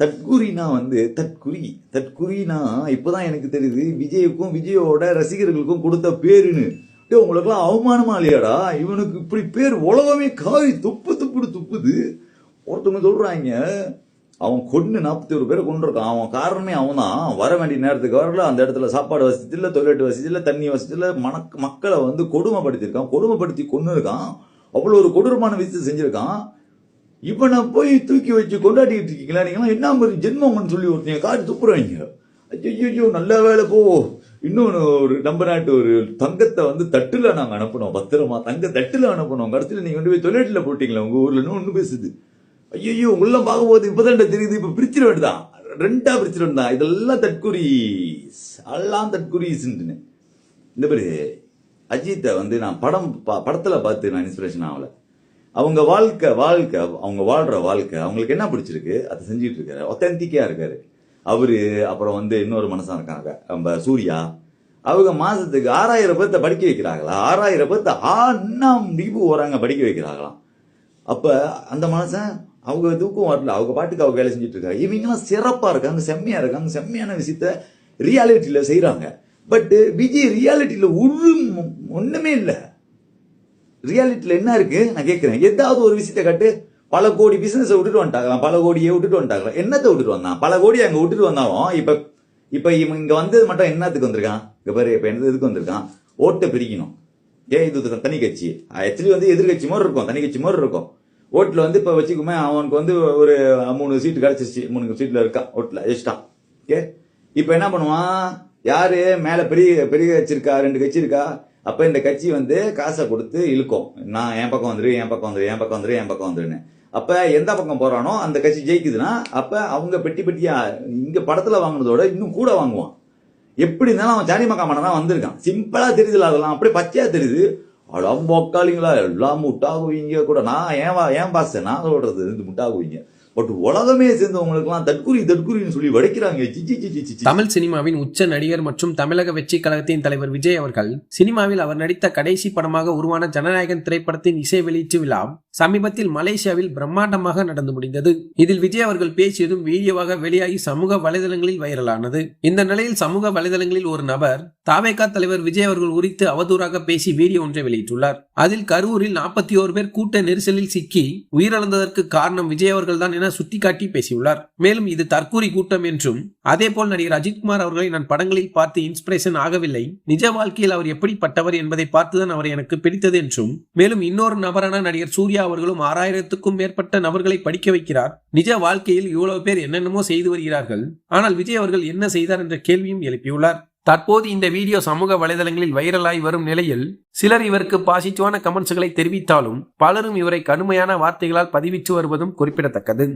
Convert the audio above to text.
தற்குறினா வந்து தற்குறி. தற்குறினா இப்போதான் எனக்கு தெரியுது விஜய்க்கும் விஜயோட ரசிகர்களுக்கும் கொடுத்த பேருன்னு. டேய் உங்களுக்குலாம் அவமானமா இல்லையாடா? இவனுக்கு இப்படி பேர் உலகமே காவி துப்பு துப்புடு துப்புது. ஒருத்தவங்க சொல்றாங்க அவன் கொண்டு நாற்பத்தி ஒரு பேரை கொண்டிருக்கான் அவன் காரணமே அவன் தான் வர வேண்டிய நேரத்துக்கு வரல அந்த இடத்துல சாப்பாடு வசதி இல்லை தொழிலட்டு வசதி இல்லை தண்ணி வசதி இல்லை மக்களை வந்து கொடுமைப்படுத்தியிருக்கான். கொடுமைப்படுத்தி கொண்டு இருக்கான் அவ்வளோ ஒரு கொடூரமான விஷயத்தை செஞ்சுருக்கான். இவனை போய் தூக்கி வச்சு கொண்டாடிக்கிட்டு இருக்கீங்களா? நீங்களாம் என்ன மாதிரி ஜென்மம்னு சொல்லி ஒருத்தங்க காரி துப்புறாங்க. ஐயோ நல்ல வேலை போ. இன்னொன்று ஒரு நம்ம நாட்டு ஒரு தங்கத்தை வந்து தட்டில் நாங்கள் அனுப்பினோம். பத்திரமா தங்க தட்டில் அனுப்பினோம். கடைசியில் நீங்கள் கொண்டு போய் தொழிலாட்டில் போட்டிங்களா உங்கள் ஊரில்? இன்னும் ஒன்று பேசுது. ஐயோ உங்களெல்லாம் பார்க்கும்போது இப்பதான் தெரியுது. இப்போ பிரிச்சிட வேண்டியதான் ரெண்டா பிரிச்சிட வேண்டியதான் இதெல்லாம் தற்குறீஸ். எல்லாம் தற்குறீஸ்ன்னு இந்த பேரு அஜித்தை வந்து நான் படம் படத்தில் பார்த்து நான் இன்ஸ்பிரேஷன் ஆகலை. அவங்க வாழ்க்கை வாழ்க்கை அவங்க வாழ்ற வாழ்க்கை அவங்களுக்கு என்ன பிடிச்சிருக்கு? அதை செஞ்சுட்டு இருக்காரு. ஒத்தன்டிக்காக இருக்காரு. அவர் அப்புறம் வந்து இன்னொரு மனசாக இருக்காங்க. நம்ம சூர்யா. அவங்க மாதத்துக்கு ஆறாயிரம் பேர்த்த படிக்க வைக்கிறாங்களா? ஆறாயிரம் பேர்த்த ஆண்ணாம் டிபு வராங்க படிக்க வைக்கிறாங்களாம் அப்போ அந்த மனசன் அவங்க தூக்கம் வரல. அவங்க பாட்டுக்கு அவங்க வேலை செஞ்சுட்டு இருக்காங்க. இவங்கெல்லாம் சிறப்பாக இருக்காங்க செம்மையாக இருக்காங்க. செம்மையான விஷயத்த ரியாலிட்டியில் செய்கிறாங்க பட்டு விஜய் ரியாலிட்டியில் ஒரு ஒன்றுமே இல்லை. ரியாலிட்டியில் என்ன இருக்கு? நான் கேட்குறேன். ஏதாவது ஒரு விஷயத்தை காட்டு பல கோடி பிசினஸ் விட்டுட்டு வந்துட்டாங்களாம் பல கோடியை விட்டுட்டு வந்துட்டாங்களாம் என்னத்தை விட்டுட்டு வந்தான்? பல கோடி அங்கே விட்டுட்டு வந்தாலும் இப்போ இப்போ இவன் இங்கே வந்தது மட்டும் என்னத்துக்கு வந்திருக்கான்? இங்க பாரு இப்போ என்ன இதுக்கு வந்திருக்கான்? ஓட்டை பிரிக்கணும். ஏன் இது தனி கட்சி? ஆக்சுவலி வந்து எதிர்கட்சி மாதிரி இருக்கும். தனி கட்சி மாதிரி இருக்கும். ஓட்டில் வந்து இப்போ வச்சுக்குமே அவனுக்கு வந்து ஒரு மூணு சீட்டு கிடச்சிருச்சு. மூணு சீட்டில் இருக்கான் ஓட்டில் ஜெயிச்சிட்டான் ஓகே இப்போ என்ன பண்ணுவான்? யார்? மேலே பெரிய பெரிய கட்சி இருக்கா? ரெண்டு கட்சி இருக்கா? அப்ப இந்த கட்சி வந்து காசை கொடுத்து இழுக்கும். நான் என் பக்கம் வந்துரு என் பக்கம் வந்துரு என் பக்கம் வந்துரு என் பக்கம் வந்துருன்னு. அப்ப எந்த பக்கம் போறானோ அந்த கட்சி ஜெயிக்குதுன்னா அப்ப அவங்க பெட்டி பெட்டியா இங்க படத்துல வாங்குனதோட இன்னும் கூட வாங்குவான். எப்படி இருந்தாலும் அவன் ஜானி மக்காமன தான் வந்திருக்கான். சிம்பிளா தெரியுதுல அதெல்லாம். அப்படியே பச்சையா தெரியுது. அடம் போக்காளிங்களா எல்லாம் முட்டாகுவீங்க கூட. நான் ஏன் வா- ஏன் பாச நான் சொல்றது இது முட்டாகுவீங்க பட் உலகமே சேர்ந்தவங்களுக்குலாம் தற்குறி தற்குறின்னு சொல்லி வடைக்கிறாங்க. தமிழ் சினிமாவின் உச்ச நடிகர் மற்றும் தமிழக வெற்றி கழகத்தின் தலைவர் விஜய் அவர்கள் சினிமாவில் அவர் நடித்த கடைசி படமாக உருவான ஜனநாயகன் திரைப்படத்தின் இசை வெளியீட்டு விழா சமீபத்தில் மலேசியாவில் பிரம்மாண்டமாக நடந்து முடிந்தது. இதில் விஜய் அவர்கள் பேசியதும் வீடியோவாக வெளியாகி சமூக வலைதளங்களில் வைரலானது. இந்த நிலையில் சமூக வலைதளங்களில் ஒரு நபர் தாவேகா தலைவர் விஜய் அவர்கள் குறித்து அவதூறாக பேசி வீடியோ ஒன்றை வெளியிட்டுள்ளார். அதில் கரூரில் நாற்பத்தி ஓரு பேர் கூட்ட நெரிசலில் சிக்கி உயிரிழந்ததற்கு காரணம் விஜய் அவர்கள் தான் என சுட்டிக்காட்டி பேசியுள்ளார். மேலும் இது தற்கூரி கூட்டம் என்றும் அதேபோல் நடிகர் அஜித்குமார் அவர்களை நான் படங்களில் பார்த்து இன்ஸ்பிரேஷன் ஆகவில்லை. நிஜ வாழ்க்கையில் அவர் எப்படிப்பட்டவர் என்பதை பார்த்துதான் அவர் எனக்கு பிடித்தது என்றும் மேலும் இன்னொரு நபரான நடிகர் சூர்யா அவர்களும் ஆறாயிரத்துக்கும் மேற்பட்ட நபர்களை படிக்க வைக்கிறார். நிஜ வாழ்க்கையில் இவ்வளவு பேர் என்னென்னமோ செய்து வருகிறார்கள். ஆனால் விஜய் அவர்கள் என்ன செய்தார் என்ற கேள்வியும் எழுப்பியுள்ளார். தற்போது இந்த வீடியோ சமூக வலைதளங்களில் வைரலாகி வரும் நிலையில் சிலர் இவருக்கு பாசிட்டிவான கமெண்ட்ஸ்களை தெரிவித்தாலும் பலரும் இவரை கடுமையான வார்த்தைகளால் பதிவிட்டு வருவதும் குறிப்பிடத்தக்கது.